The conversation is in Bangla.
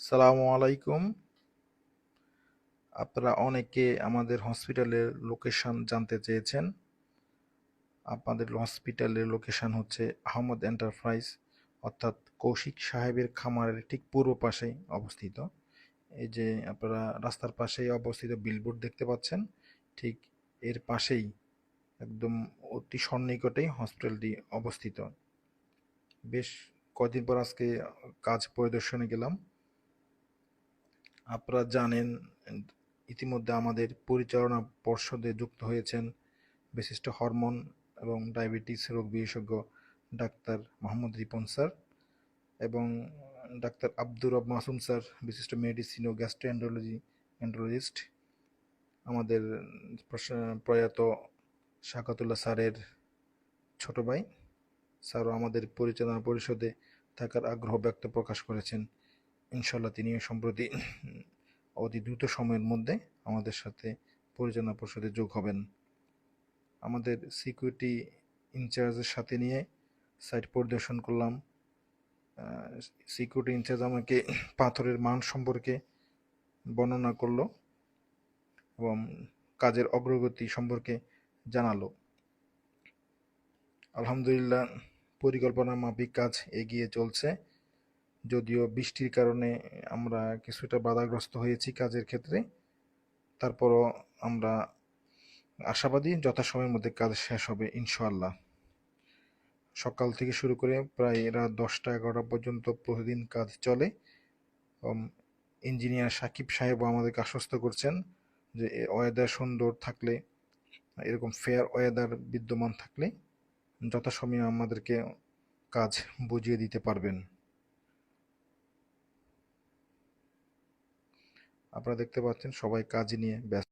সালামু আলাইকুম। আপনারা অনেকে আমাদের হসপিটালের লোকেশন জানতে চেয়েছেন। আপনাদের হসপিটালের লোকেশন হচ্ছে আহমদ এন্টারপ্রাইজ, অর্থাৎ কৌশিক সাহেবের খামারের ঠিক পূর্ব পাশেই অবস্থিত। এই যে আপনারা রাস্তার পাশেই অবস্থিত বিলবোর্ড দেখতে পাচ্ছেন, ঠিক এর পাশেই, একদম অতি সন্নিকটেই হসপিটালটি অবস্থিত। বেশ কদিন পর আজকে কাজ পরিদর্শনে গেলাম। আপনারা জানেন ইতিমধ্যে আমাদের পরিচালনা পর্ষদে যুক্ত হয়েছেন বিশিষ্ট হরমোন এবং ডায়াবেটিস রোগ বিশেষজ্ঞ ডাক্তার মোহাম্মদ রিপন স্যার এবং ডাক্তার আব্দুর রব মাসুম স্যার, বিশিষ্ট মেডিসিন ও গ্যাস্ট্রোএন্ড্রোলজি এন্ড্রোলজিস্ট আমাদের প্রয়াত শাকাতুল্লাহ স্যারের ছোট ভাই স্যারও আমাদের পরিচালনা পরিষদে থাকার আগ্রহ ব্যক্ত প্রকাশ করেছেন। ইনশাল্লাহ তিনিও সম্প্রতি অতি দ্রুত সময়ের মধ্যে আমাদের সাথে পরিচালনা পরিষদে যোগ হবেন। আমাদের সিকিউরিটি ইনচার্জের সাথে নিয়ে সাইট পরিদর্শন করলাম। সিকিউরিটি ইনচার্জ আমাকে পাথরের মান সম্পর্কে বর্ণনা করল এবং কাজের অগ্রগতি সম্পর্কে জানালো। আলহামদুলিল্লাহ, পরিকল্পনা মাফিক কাজ এগিয়ে চলছে। যদিও বৃষ্টির কারণে আমরা কিছুটা বাধাগ্রস্ত হয়েছি কাজের ক্ষেত্রে। তারপরও আমরা আশাবাদী যথাসময়ের মধ্যে কাজ শেষ হবে, ইনশাআল্লাহ। সকাল থেকে শুরু করে প্রায় রাত দশটা এগারোটা পর্যন্ত প্রতিদিন কাজ চলে। ইঞ্জিনিয়ার সাকিব সাহেবও আমাদেরকে আশ্বস্ত করছেন যে ওয়েদার সুন্দর থাকলে, এরকম ফেয়ার ওয়েদার বিদ্যমান থাকলে যথাসময়ে আমাদেরকে কাজ বুঝিয়ে দিতে পারবেন। আপনারা দেখতে পাচ্ছেন সবাই কাজ নিয়ে ব্যস্ত।